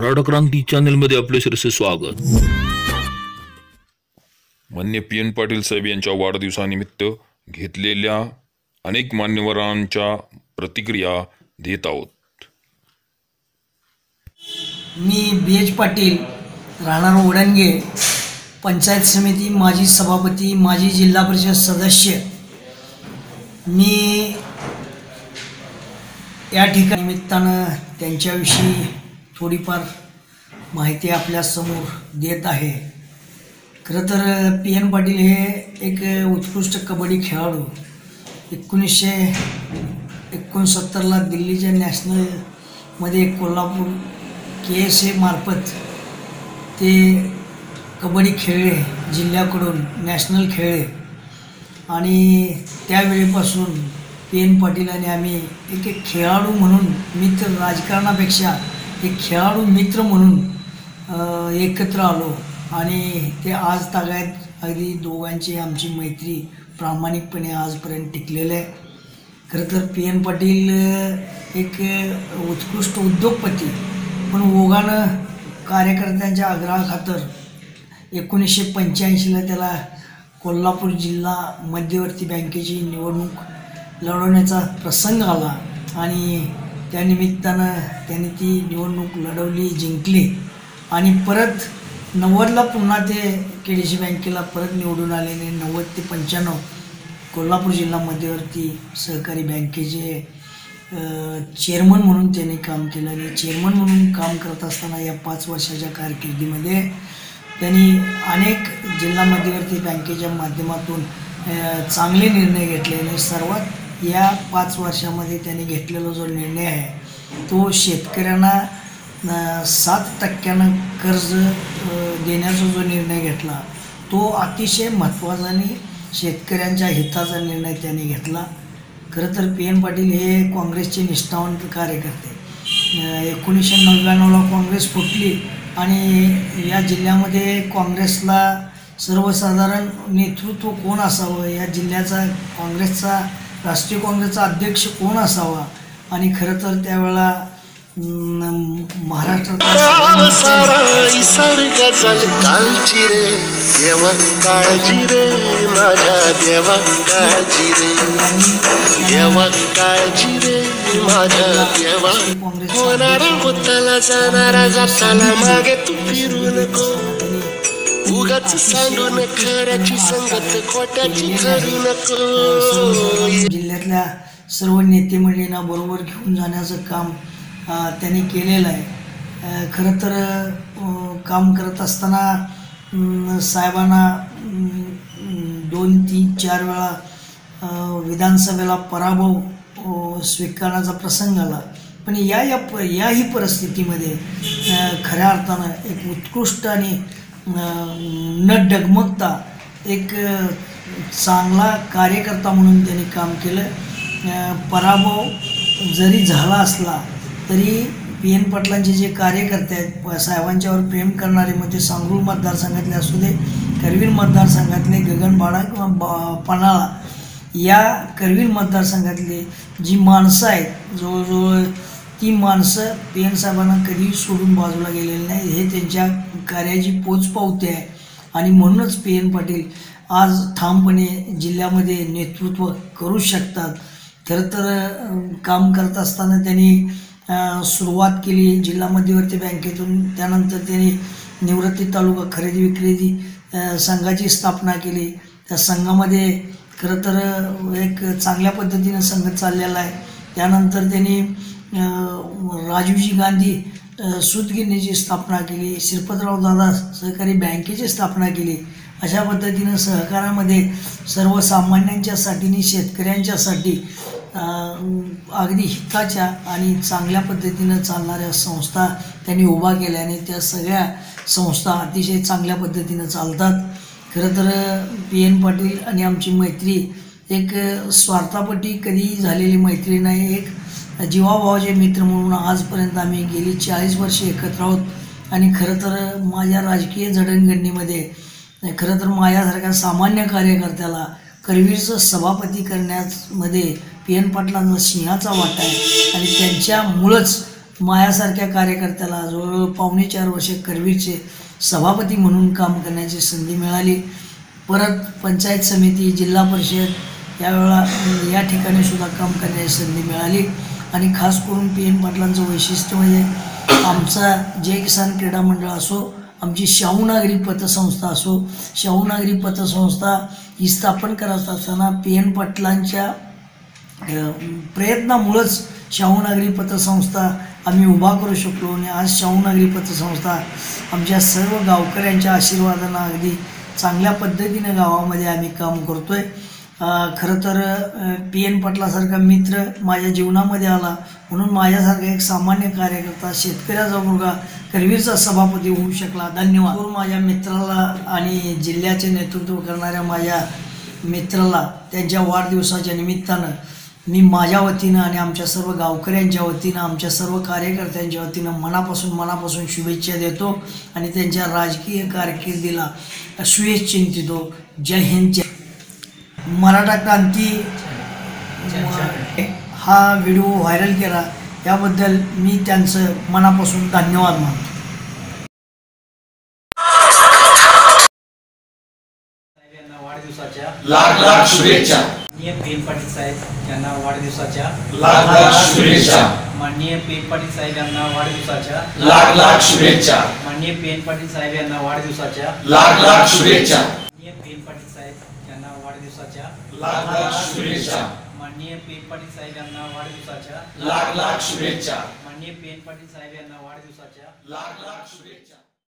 मराठा क्रांती चॅनलमध्ये आपले सरसे स्वागत. मान्य पी एन पाटील साहेब यांच्या वाढदिवसानिमित्त घेतलेल्या अनेक मान्यवरांच्या प्रतिक्रिया देत आहोत. मी बी एच पाटील राहणार ओढणगे पंचायत समिती माजी सभापती माजी जिल्हा परिषद सदस्य. मी या ठिकाणी निमित्तानं त्यांच्याविषयी थोडीफार माहिती आपल्यासमोर देत आहे. खरं तर पी एन पाटील हे एक उत्कृष्ट कबड्डी खेळाडू. एकोणीसशे एकोणसत्तरला दिल्लीच्या नॅशनलमध्ये कोल्हापूर के एस ए मार्फत ते कबड्डी खेळले जिल्ह्याकडून नॅशनल खेळले. आणि त्यावेळेपासून पी एन पाटील आणि आम्ही एक एक खेळाडू म्हणून मित्र राजकारणापेक्षा एक खेळाडू मित्र म्हणून एकत्र आलो. आणि ते आज तागायत अगदी दोघांची आमची मैत्री प्रामाणिकपणे आजपर्यंत टिकलेलं आहे. खरं तर पी एन पाटील एक उत्कृष्ट उद्योगपती पण ओघानं कार्यकर्त्यांच्या आग्रहाखातर एकोणीसशे पंच्याऐंशीला त्याला कोल्हापूर जिल्हा मध्यवर्ती बँकेची निवडणूक लढवण्याचा प्रसंग आला. आणि त्यानिमित्तानं त्यांनी ती निवडणूक लढवली जिंकली. आणि परत नव्वदला पुन्हा ते के डी सी बँकेला परत निवडून आलेले नव्वद ते पंच्याण्णव कोल्हापूर जिल्हा मध्यवर्ती सहकारी बँकेचे चेअरमन म्हणून त्यांनी काम केलं. आणि चेअरमन म्हणून काम करत असताना या पाच वर्षाच्या कारकिर्दीमध्ये त्यांनी अनेक जिल्हा मध्यवर्ती बँकेच्या माध्यमातून चांगले निर्णय घेतले. आणि सर्वात या पाच वर्षामध्ये त्यांनी घेतलेला जो निर्णय आहे तो शेतकऱ्यांना सात टक्क्यानं कर्ज देण्याचा जो निर्णय घेतला तो अतिशय महत्त्वाचा आणि शेतकऱ्यांच्या हिताचा निर्णय त्यांनी घेतला. खरं तर पी एन पाटील हे काँग्रेसचे निष्ठावंत कार्यकर्ते. एकोणीसशे नव्याण्णवला काँग्रेस फुटली आणि या जिल्ह्यामध्ये काँग्रेसला सर्वसाधारण नेतृत्व कोण असावं? या जिल्ह्याचा काँग्रेसचा राष्ट्रीय काँग्रेसचा अध्यक्ष कोण असावा? आणि खरं तर त्यावेळेला महाराष्ट्रात होणारा होताला जाणारा जाताला मागे तू फिरू नको. उगाच सांडून खऱ्याची संगत खोट्याची करू नको. जिल्ह्यातल्या सर्व नेते मंडळींना बरोबर घेऊन जाण्याचं काम त्यांनी केलेलं आहे. खरं तर काम करत असताना साहेबांना दोन तीन चार वेळा विधानसभेला पराभव स्वीकारण्याचा प्रसंग आला. पण या या प याही परिस्थितीमध्ये खऱ्या अर्थानं एक उत्कृष्ट आणि न डगमगता एक चांगला कार्यकर्ता म्हणून त्यांनी काम केलं. पराभव जरी झाला असला तरी पी एन पाटलांचे जे कार्यकर्ते आहेत साहेबांच्यावर प्रेम करणारे मग ते सांगरूळ मतदारसंघातले असू दे करवीर मतदारसंघातले गगनबाडा किंवा बा पन्हाळा या करवीर मतदारसंघातले जी माणसं आहेत जवळजवळ ती माणसं पी एन साहेबांना कधीही सोडून बाजूला गेलेली नाही. हे त्यांच्या कार्याची पोचपावती आहे. आणि म्हणूनच पी एन पाटील आज ठामपणे जिल्ह्यामध्ये नेतृत्व करू शकतात. खरं तर काम करत असताना त्यांनी सुरुवात केली जिल्हा मध्यवर्ती बँकेतून. त्यानंतर त्यांनी निवृत्ती तालुका खरेदी विक्रेती संघाची स्थापना केली. त्या संघामध्ये खरं तर एक चांगल्या पद्धतीनं संघ चाललेला आहे. त्यानंतर त्यांनी राजीवजी गांधी सूतगिरणीची स्थापना केली श्रीपतराव दादा सहकारी बँकेची स्थापना केली अशा पद्धतीनं सहकारामध्ये सर्वसामान्यांच्यासाठी आणि शेतकऱ्यांच्यासाठी अगदी हिताच्या आणि चांगल्या पद्धतीनं चालणाऱ्या संस्था त्यांनी उभा केल्या आणि त्या सगळ्या संस्था अतिशय चांगल्या पद्धतीनं चालतात. खरं तर पी एन पाटील आणि आमची मैत्री एक स्वार्थापटी कधी झालेली मैत्री नाही एक जीवाभावाचे मित्र म्हणून आजपर्यंत आम्ही गेली चाळीस वर्षे एकत्र आहोत. आणि खरं तर माझ्या राजकीय जडणघडणीमध्ये खरं तर माझ्यासारख्या सामान्य कार्यकर्त्याला करवीरचं सभापती करण्यामध्ये पी एन पाटलांचा सिंहाचा वाटा आहे. आणि त्यांच्यामुळंच मायासारख्या कार्यकर्त्याला जवळजवळ पावणे चार वर्षे करवीरचे सभापती म्हणून काम करण्याची संधी मिळाली. परत पंचायत समिती जिल्हा परिषद यावेळा या ठिकाणी सुद्धा काम करण्याची संधी मिळाली. आणि खास करून पी एन पाटलांचं वैशिष्ट्य म्हणजे आमचा जय किसान क्रीडा मंडळ असो आमची शाहू नागरी पतसंस्था असो शाहू नागरी पतसंस्था ही स्थापन करत असताना पी एन पाटलांच्या प्रयत्नामुळंच शाहू नागरी पतसंस्था आम्ही उभा करू शकलो आणि आज शाहू नागरी पतसंस्था आमच्या सर्व गावकऱ्यांच्या आशीर्वादानं अगदी चांगल्या पद्धतीनं गावामध्ये आम्ही काम करतो आहे खरं तर पी एन पाटलासारखा मित्र माझ्या जीवनामध्ये आला. म्हणून माझ्यासारखा एक सामान्य कार्यकर्ता शेतकऱ्याचा मुलगा करवीरचा सभापती होऊ शकला. धन्यवाद. माझ्या मित्राला आणि जिल्ह्याचे नेतृत्व करणाऱ्या माझ्या मित्राला त्यांच्या वाढदिवसाच्या निमित्तानं मी माझ्या वतीनं आणि आमच्या सर्व गावकऱ्यांच्या वतीनं आमच्या सर्व कार्यकर्त्यांच्या वतीनं मनापासून मनापासून शुभेच्छा देतो आणि त्यांच्या राजकीय कारकिर्दीला सुयश चिंतितो जय हिंद जय मराठा क्रांती हा व्हिडिओ व्हायरल केला त्याबद्दल मी त्यांचं मनापासून धन्यवाद मानतो. साहेब यांना वाढदिवसाच्या लाख लाख शुभेच्छा. माननीय प्रेम पाटील साहेब यांना वाढदिवसाच्या लाख लाख शुभेच्छा. माननीय प्रेम पाटील साहेब यांना वाढदिवसाच्या लाख लाख शुभेच्छा. माननीय प्रेम पाटील साहेब यांना वाढदिवसाच्या लाख लाख शुभेच्छा माननीय प्रेम पाटील साहेब यांना वाढदिवसाच्या लाख लाख शुभेच्छा. माननीय पाटील साहेब यांना वाढदिवसाच्या. लाख लाख शुभेच्छा. माननीय प्रेम पाटील साहेब यांना वाढदिवसाच्या. लाख लाख